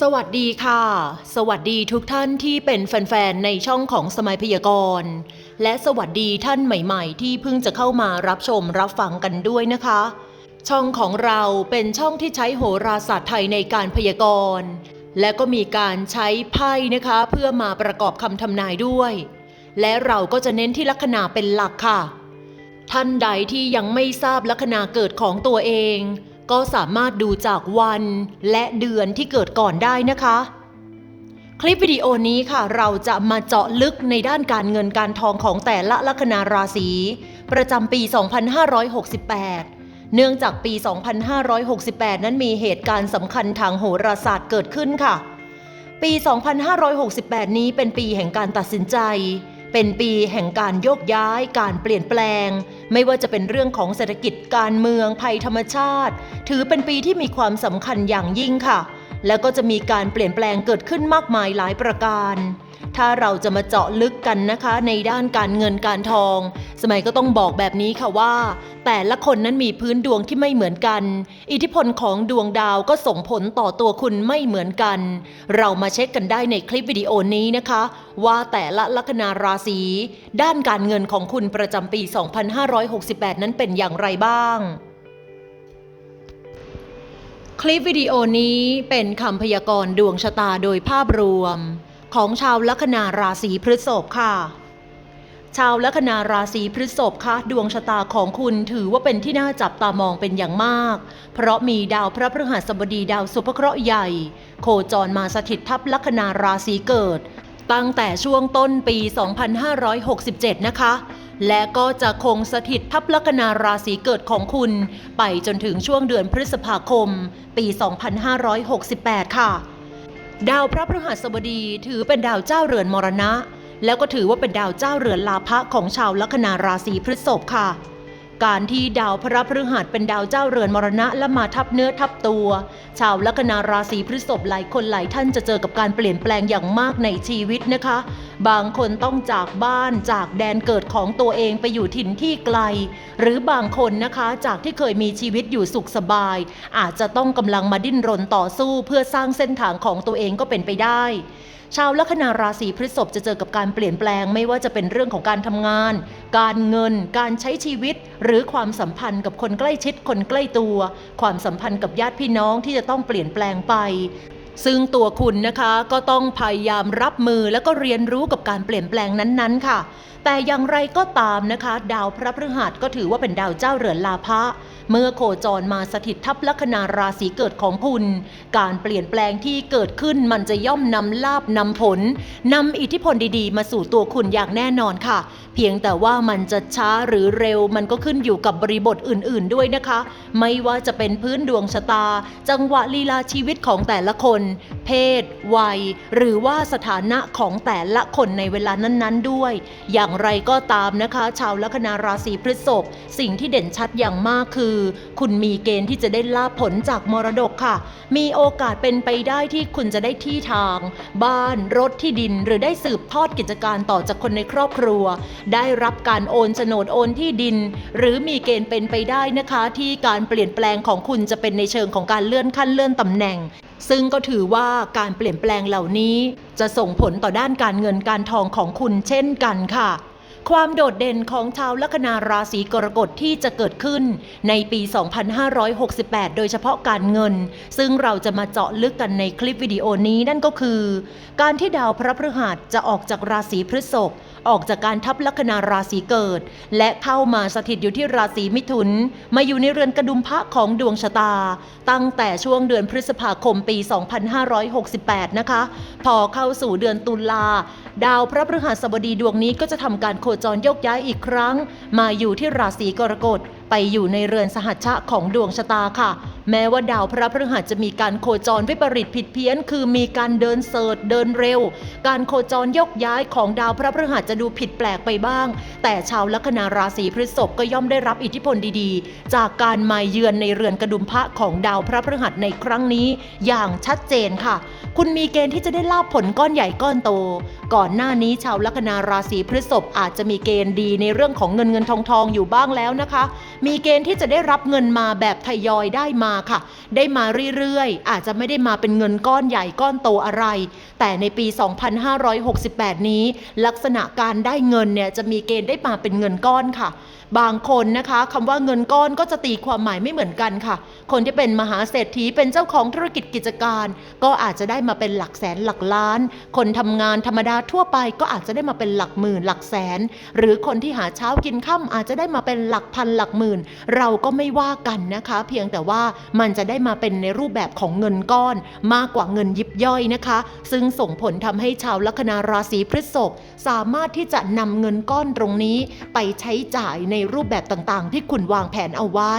สวัสดีค่ะ สวัสดีทุกท่านที่เป็นแฟนๆ ในช่องของสมัยพยากรณ์ และสวัสดีท่านใหม่ๆ ที่เพิ่งจะเข้ามารับชมรับฟังกันด้วยนะคะ ช่องของเราเป็นช่องที่ใช้โหราศาสตร์ไทยในการพยากรณ์ และก็มีการใช้ไพ่นะคะ เพื่อมาประกอบคำทำนายด้วย และเราก็จะเน้นที่ลัคนาเป็นหลักค่ะ ท่านใดที่ยังไม่ทราบลัคนาเกิดของตัวเอง ก็สามารถดูจากวันและเดือนที่เกิดก่อนได้นะคะ คลิปวิดีโอนี้ค่ะ เราจะมาเจาะลึกในด้านการเงินการทองของแต่ละลัคนาราศี ประจำปี 2568 เนื่องจากปี 2568 นั้นมีเหตุการณ์สำคัญทางโหราศาสตร์เกิดขึ้นค่ะ ปี 2568 นี้เป็นปีแห่งการตัดสินใจ เป็นปีแห่งการโยกย้ายการเปลี่ยนแปลง ไม่ว่าจะเป็นเรื่องของเศรษฐกิจการเมืองภัยธรรมชาติ ถือเป็นปีที่มีความสำคัญอย่างยิ่งค่ะ แล้วก็จะมีการเปลี่ยนแปลงเกิดขึ้นมากมายหลายประการ ถ้าเราจะมาเจาะลึกกันนะคะ ในด้านการเงินการทอง สมัยก็ต้องบอกแบบนี้ค่ะว่า แต่ละคนนั้นมีพื้นดวงที่ไม่เหมือนกัน อิทธิพลของดวงดาวก็ส่งผลต่อตัวคุณไม่เหมือนกัน เรามาเช็คกันได้ในคลิปวิดีโอนี้นะคะ ว่าแต่ละลัคนาราศีด้านการเงินของคุณประจำปี 2568 นั้นเป็นอย่างไรบ้างคลิปวิดีโอนี้เป็นคำพยากรณ์ดวงชะตาโดยภาพรวม ของชาวลัคนาราศีพฤษภค่ะ ชาวลัคนาราศีพฤษภคะดวงชะตาของคุณถือว่าเป็นที่น่าจับตามองเป็นอย่างมาก เพราะมีดาวพระพฤหัสบดีดาวสุภเคราะห์ใหญ่ โคจรมาสถิตทับลัคนาราศีเกิด ตั้งแต่ช่วงต้นปี 2567 นะคะและก็จะคงสถิตทับลัคนาราศีเกิดของคุณ ไปจนถึงช่วงเดือนพฤษภาคม ปี 2568 ค่ะ ดาวพระพฤหัสบดีถือเป็นดาวเจ้าเรือนมรณะ แล้วก็ถือว่าเป็นดาวเจ้าเรือนลาภะของชาวลัคนาราศีพฤษภค่ะ การที่ดาวพระพฤหัสเป็นดาวเจ้าเรือนมรณะและมาทับเนื้อทับตัว ชาวลัคนาราศีพฤษภหลายคนหลายท่านจะเจอกับการเปลี่ยนแปลงอย่างมากในชีวิตนะคะ บางคนต้องจากบ้านจากแดนเกิดของตัวเองไปอยู่ถิ่นที่ไกล หรือบางคนนะคะจากที่เคยมีชีวิตอยู่สุขสบาย อาจจะต้องกำลังมาดิ้นรนต่อสู้เพื่อสร้างเส้นทางของตัวเองก็เป็นไปได้ชาวลัคนาราศีพฤษภจะเจอกับการเปลี่ยนแปลงไม่ว่าจะเป็นเรื่องของการทำงาน การเงิน การใช้ชีวิต หรือความสัมพันธ์กับคนใกล้ชิดคนใกล้ตัว ความสัมพันธ์กับญาติพี่น้องที่จะต้องเปลี่ยนแปลงไป ซึ่งตัวคุณนะคะก็ต้องพยายามรับมือแล้วก็เรียนรู้กับการเปลี่ยนแปลงนั้นๆ ค่ะ แต่อย่างไรก็ตามนะคะ ดาวพระพฤหัสก็ถือว่าเป็นดาวเจ้าเรือนลาภะเมื่อโคจรมาสถิตทับลัคนาราศีเกิดของคุณ การเปลี่ยนแปลงที่เกิดขึ้นมันจะย่อมนำลาบนำผลนำอิทธิพลดีๆ มาสู่ตัวคุณอย่างแน่นอนค่ะ เพียงแต่ว่ามันจะช้าหรือเร็วมันก็ขึ้นอยู่กับบริบทอื่น ๆ ด้วยนะคะ ไม่ว่าจะเป็นพื้นดวงชะตา จังหวะลีลาชีวิตของแต่ละคนเพศ วัย หรือว่าสถานะของแต่ละคนในเวลานั้นๆด้วย อย่างไรก็ตามนะคะ ชาวลัคนาราศีพฤษภสิ่งที่เด่นชัดอย่างมากคือ คุณมีเกณฑ์ที่จะได้ลาภผลจากมรดกค่ะ มีโอกาสเป็นไปได้ที่คุณจะได้ที่ทาง บ้านรถที่ดิน หรือได้สืบทอดกิจการต่อจากคนในครอบครัว ได้รับการโอนโฉนดโอนที่ดิน หรือมีเกณฑ์เป็นไปได้นะคะ ที่การเปลี่ยนแปลงของคุณจะเป็นในเชิงของการเลื่อนขั้นเลื่อนตำแหน่ง ซึ่งก็ถือว่าการเปลี่ยนแปลงเหล่านี้จะส่งผลต่อด้านการเงินการทองของคุณเช่นกันค่ะ ความโดดเด่นของชาวลัคนาราศีกรกฎที่จะเกิดขึ้นในปี 2568 โดยเฉพาะการเงิน ซึ่งเราจะมาเจาะลึกกันในคลิปวิดีโอนี้นั่นก็คือ การที่ดาวพระพฤหัสจะออกจากราศีพฤษภ ออกจากการทับลัคนาราศีเกิด และเข้ามาสถิตอยู่ที่ราศีมิถุน มาอยู่ในเรือนกระดุมพระของดวงชะตา ตั้งแต่ช่วงเดือนพฤษภาคมปี 2568 นะคะ พอเข้าสู่เดือนตุลา ดาวพระพฤหัสบดีดวงนี้ก็จะทำการโคจรยกย้ายอีกครั้ง มาอยู่ที่ราศีกรกฎไปอยู่ในเรือนสหัชชะของดวงชะตาค่ะ แม้ว่าดาวพระพฤหัสจะมีการโคจรวิปริตผิดเพี้ยน คือมีการเดินเสิร์ชเดินเร็ว การโคจรยกย้ายของดาวพระพฤหัสจะดูผิดแปลกไปบ้าง แต่ชาวลัคนาราศีพฤษภก็ย่อมได้รับอิทธิพลดีๆ จากการมาเยือนในเรือนกระดุมพระของดาวพระพฤหัสในครั้งนี้ อย่างชัดเจนค่ะ คุณมีเกณฑ์ที่จะได้ลาบผลก้อนใหญ่ก้อนโต ก่อนหน้านี้ชาวลัคนาราศีพฤษภอาจจะมีเกณฑ์ดีในเรื่องของเงินเงินทองทองอยู่บ้างแล้วนะคะมีเกณฑ์ที่จะได้รับเงินมาแบบทยอยได้มาค่ะ ได้มาเรื่อยๆ อาจจะไม่ได้มาเป็นเงินก้อนใหญ่ก้อนโตอะไร แต่ในปี 2568 นี้ ลักษณะการได้เงินเนี่ยจะมีเกณฑ์ได้มาเป็นเงินก้อนค่ะ บางคนนะคะคำว่าเงินก้อนก็จะตีความหมายไม่เหมือนกันค่ะ คนที่เป็นมหาเศรษฐีเป็นเจ้าของธุรกิจกิจการ ก็อาจจะได้มาเป็นหลักแสนหลักล้าน คนทำงานธรรมดาทั่วไปก็อาจจะได้มาเป็นหลักหมื่นหลักแสน หรือคนที่หาเช้ากินค่ำอาจจะได้มาเป็นหลักพันหลักหมื่น เราก็ไม่ว่ากันนะคะ เพียงแต่ว่ามันจะได้มาเป็นในรูปแบบของเงินก้อน มากกว่าเงินยิบย่อยนะคะ ซึ่งส่งผลทำให้ชาวลัคนาราศีพฤษภสามารถที่จะนำเงินก้อนตรงนี้ไปใช้จ่ายในรูปแบบต่างๆ ที่คุณวางแผนเอาไว้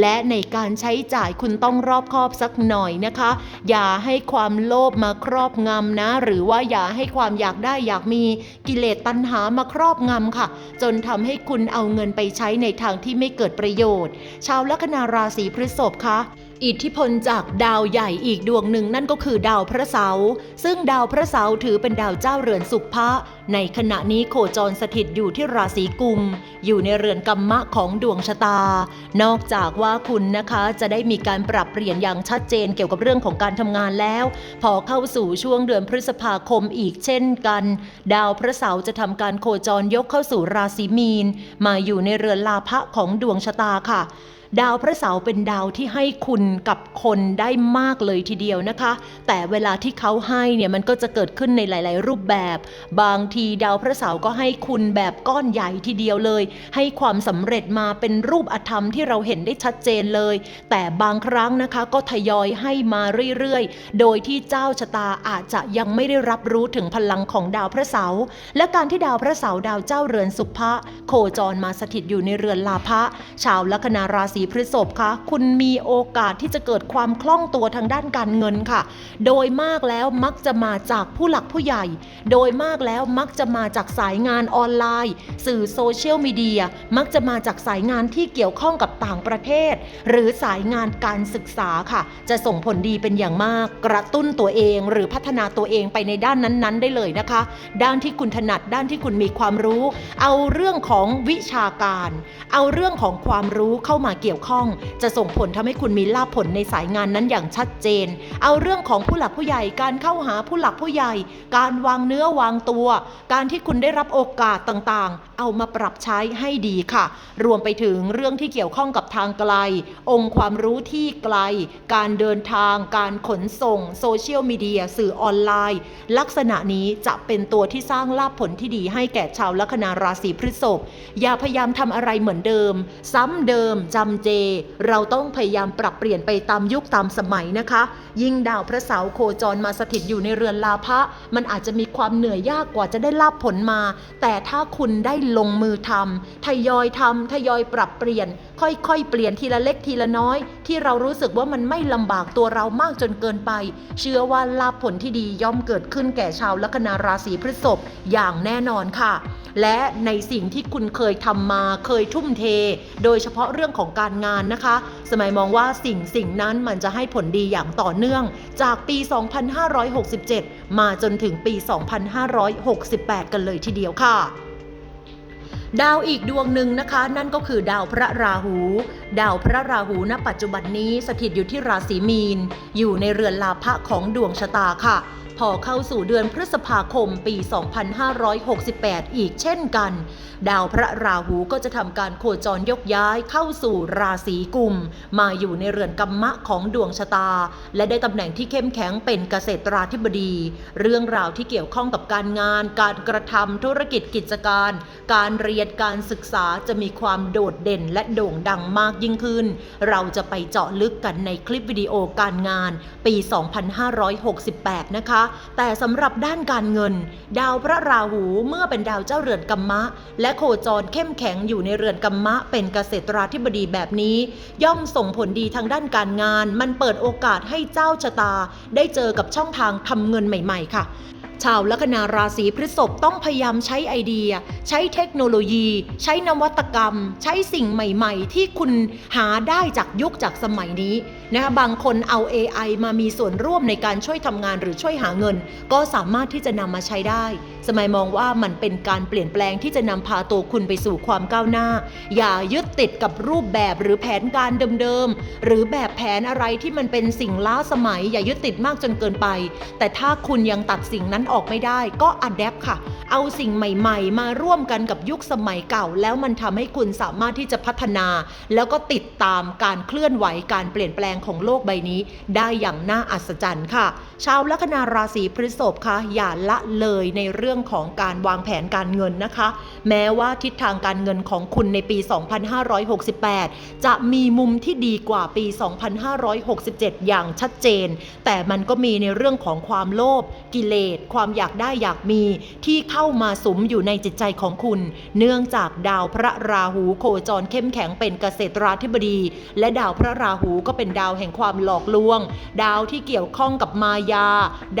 และในการใช้จ่ายคุณต้องรอบคอบสักหน่อยนะคะ อย่าให้ความโลภมาครอบงำนะ หรือว่าอย่าให้ความอยากได้อยากมีกิเลสตัณหามาครอบงำค่ะ จนทำให้คุณเอาเงินไปใช้ในทางที่ไม่เกิดประโยชน์ ชาวลัคนาราศีพฤษภคะ อิทธิพลจากดาวใหญ่อีกดวงหนึ่งนั่นก็คือดาวพระเสาร์ซึ่งดาวพระเสาร์ถือเป็นดาวเจ้าเรือนสุภะในขณะนี้โคจรสถิตอยู่ที่ราศีกุม อยู่ในเรือนกรรมะของดวงชะตา นอกจากว่าคุณนะคะจะได้มีการปรับเปลี่ยนอย่างชัดเจนเกี่ยวกับเรื่องของการทำงานแล้ว พอเข้าสู่ช่วงเดือนพฤษภาคมอีกเช่นกัน ดาวพระเสาร์จะทำการโคจรยกเข้าสู่ราศีมีน มาอยู่ในเรือนลาภะของดวงชะตาค่ะ ดาวพระเสาร์เป็นดาวที่ให้คุณกับคนได้มากเลยทีเดียวนะคะ แต่เวลาที่เขาให้เนี่ยมันก็จะเกิดขึ้นในหลาย ๆ รูปแบบ บางทีดาวพระเสาร์ก็ให้คุณแบบก้อนใหญ่ทีเดียวเลย ให้ความสำเร็จมาเป็นรูปอธรรมที่เราเห็นได้ชัดเจนเลย แต่บางครั้งนะคะก็ทยอยให้มาเรื่อย ๆ โดยที่เจ้าชะตาอาจจะยังไม่ได้รับรู้ถึงพลังของดาวพระเสาร์และการที่ดาวพระเสาร์ดาวเจ้าเรือนสุภะโคจรมาสถิตอยู่ในเรือนลาภะชาวลัคนาราศีพฤษภคะคุณมีโอกาสที่จะเกิดความคล่องตัวทางด้านการเงินค่ะ โดยมากแล้วมักจะมาจากผู้หลักผู้ใหญ่ โดยมากแล้วมักจะมาจากสายงานออนไลน์ สื่อโซเชียลมีเดียมักจะมาจากสายงานที่เกี่ยวข้องกับต่างประเทศ หรือสายงานการศึกษาค่ะ จะส่งผลดีเป็นอย่างมาก กระตุ้นตัวเอง หรือพัฒนาตัวเองไปในด้านนั้น ๆ ได้เลยนะคะ ด้านที่คุณถนัดด้านที่คุณมีความรู้ เอาเรื่องของวิชาการ เอาเรื่องของความรู้เข้ามาเกี่ยวข้อง จะส่งผลทำให้คุณมีลาภผลในสายงานนั้นอย่างชัดเจน เอาเรื่องของผู้หลักผู้ใหญ่การเข้าหาผู้หลักผู้ใหญ่ การวางเนื้อวางตัว การที่คุณได้รับโอกาสต่างๆ เอามาปรับใช้ให้ดีค่ะ รวมไปถึงเรื่องที่เกี่ยวข้องกับทางไกล องค์ความรู้ที่ไกล การเดินทาง การขนส่ง โซเชียลมีเดีย สื่อออนไลน์ ลักษณะนี้จะเป็นตัวที่สร้างลาภผลที่ดีให้แก่ชาวลัคนาราศีพฤษภ อย่าพยายามทำอะไรเหมือนเดิม ซ้ำเดิมจำเจ เราต้องพยายามปรับเปลี่ยนไปตามยุคตามสมัยนะคะ ยิ่งดาวพระเสาร์โคจรมาสถิตอยู่ในเรือนลาภะมันอาจจะมีความเหนื่อยยากกว่าจะได้ลาภผลมา แต่ถ้าคุณได้ลงมือทำทยอยทำทยอยปรับเปลี่ยน ค่อยๆ เปลี่ยนทีละเล็กทีละน้อย ที่เรารู้สึกว่ามันไม่ลำบากตัวเรามากจนเกินไป เชื่อว่าลาภผลที่ดีย่อมเกิดขึ้นแก่ชาวลัคนาราศีพฤษภอย่างแน่นอนค่ะ และในสิ่งที่คุณเคยทำมาเคยทุ่มเท โดยเฉพาะเรื่องของการงานนะคะ สมัยมองว่าสิ่งสิ่งนั้นมันจะให้ผลดีอย่างต่อเนื่อง จากปี 2567 มาจนถึงปี 2568 กันเลยทีเดียวค่ะ ดาวอีกดวงหนึ่งนะคะ นั่นก็คือดาวพระราหู ดาวพระราหูณปัจจุบันนี้สถิตอยู่ที่ราศีมีน อยู่ในเรือนลาภะของดวงชะตาค่ะ พอเข้าสู่เดือนพฤษภาคมปี 2568 อีกเช่นกัน ดาวพระราหูก็จะทำการโคจรยกย้ายเข้าสู่ราศีกุม มาอยู่ในเรือนกรรมะของดวงชะตา และได้ตำแหน่งที่เข้มแข็งเป็นเกษตราธิบดี เรื่องราวที่เกี่ยวข้องกับการงาน การกระทำธุรกิจกิจการ การเรียนการศึกษาจะมีความโดดเด่นและโด่งดังมากยิ่งขึ้น เราจะไปเจาะลึกกันในคลิปวิดีโอการงานปี 2568 นะคะแต่สำหรับด้านการเงิน ดาวพระราหูเมื่อเป็นดาวเจ้าเรือนกัมมะ และโคจรเข้มแข็งอยู่ในเรือนกัมมะ เป็นเกษตราธิบดีแบบนี้ ย่อมส่งผลดีทางด้านการงาน มันเปิดโอกาสให้เจ้าชะตา ได้เจอกับช่องทางทำเงินใหม่ ๆ ค่ะ ชาวลัคนาราศีพฤษภต้องพยายามใช้ไอเดีย ใช้เทคโนโลยี ใช้นวัตกรรม ใช้สิ่งใหม่ๆ ที่คุณหาได้จากยุคจากสมัยนี้นะคะบางคนเอา AI มามีส่วนร่วมในการช่วยทำงานหรือช่วยหาเงิน ก็สามารถที่จะนำมาใช้ได้ สมัยมองว่ามันเป็นการเปลี่ยนแปลงที่จะนำพาตัวคุณไปสู่ความก้าวหน้า อย่ายึดติดกับรูปแบบหรือแผนการเดิมๆหรือแบบแผนอะไรที่มันเป็นสิ่งล้าสมัย อย่ายึดติดมากจนเกินไป แต่ถ้าคุณยังตัดสิ่งนั้นออกไม่ได้ก็อัดแอปค่ะ เอาสิ่งใหม่ๆ มาร่วมกันกับยุคสมัยเก่า แล้วมันทำให้คุณสามารถที่จะพัฒนา แล้วก็ติดตามการเคลื่อนไหวการเปลี่ยนแปลงของโลกใบนี้ ได้อย่างน่าอัศจรรย์ค่ะ ชาวลัคนาราศีพฤษภค่ะอย่าละเลยในเรื่องของการวางแผนการเงินนะคะ แม้ว่าทิศทางการเงินของคุณในปี 2568 จะมีมุมที่ดีกว่าปี 2567 อย่างชัดเจน แต่มันก็มีในเรื่องของความโลภกิเลสความความอยากได้อยากมีที่เข้ามาสุมอยู่ในจิตใจของคุณ เนื่องจากดาวพระราหูโคจรเข้มแข็งเป็นเกษตราธิบดี และดาวพระราหูก็เป็นดาวแห่งความหลอกลวง ดาวที่เกี่ยวข้องกับมายา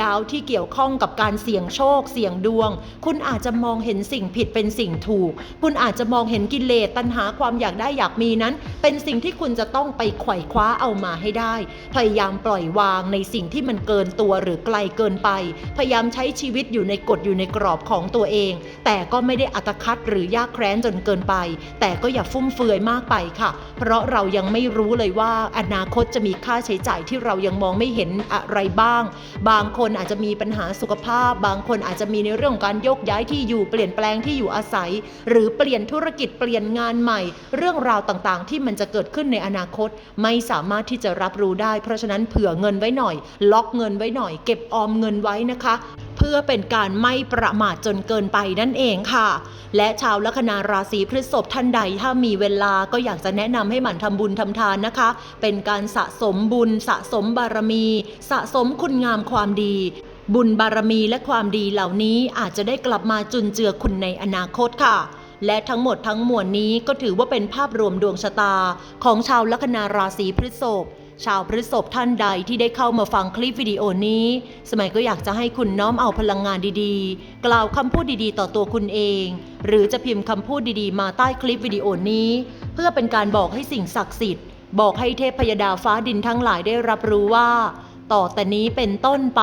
ดาวที่เกี่ยวข้องกับการเสี่ยงโชค เสี่ยงดวง คุณอาจจะมองเห็นสิ่งผิดเป็นสิ่งถูก คุณอาจจะมองเห็นกิเลสตัณหาความอยากได้อยากมีนั้น เป็นสิ่งที่คุณจะต้องไปไขว่คว้าเอามาให้ได้ พยายามปล่อยวางในสิ่งที่มันเกินตัวหรือไกลเกินไป พยายามใช้ชีวิตอยู่ในกฎอยู่ในกรอบของตัวเอง แต่ก็ไม่ได้อัตคัดหรือยากแคร้นจนเกินไป แต่ก็อย่าฟุ่มเฟือยมากไปค่ะ เพราะเรายังไม่รู้เลยว่าอนาคตจะมีค่าใช้จ่ายที่เรายังมองไม่เห็นอะไรบ้าง บางคนอาจจะมีปัญหาสุขภาพ บางคนอาจจะมีในเรื่องของการยกย้ายที่อยู่เปลี่ยนแปลงที่อยู่อาศัย หรือเปลี่ยนธุรกิจเปลี่ยนงานใหม่ เรื่องราวต่างๆ ที่มันจะเกิดขึ้นในอนาคต ไม่สามารถที่จะรับรู้ได้ เพราะฉะนั้นเผื่อเงินไว้หน่อย ล็อกเงินไว้หน่อย เก็บออมเงินไว้นะคะ เพื่อเป็นการไม่ประมาทจนเกินไปนั่นเองค่ะ และชาวลัคนาราศีพฤษภท่านใดถ้ามีเวลาก็อยากจะแนะนำให้หมั่นทำบุญทำทานนะคะ เป็นการสะสมบุญ สะสมบารมี สะสมคุณงามความดีบุญบารมีและความดีเหล่านี้อาจจะได้กลับมาจุนเจือคุณในอนาคตค่ะ และทั้งหมดทั้งมวลนี้ก็ถือว่าเป็นภาพรวมดวงชะตา ของชาวลัคนาราศีพฤษภชาวพฤษภท่านใดที่ได้เข้ามาฟังคลิปวิดีโอนี้ สมัยก็อยากจะให้คุณน้อมเอาพลังงานดีๆ กล่าวคำพูดดีๆ ต่อตัวคุณเอง หรือจะพิมพ์คำพูดดีๆ มาใต้คลิปวิดีโอนี้ เพื่อเป็นการบอกให้สิ่งศักดิ์สิทธิ์ บอกให้เทพพยดาฟ้าดินทั้งหลายได้รับรู้ว่า ต่อแต่นี้เป็นต้นไป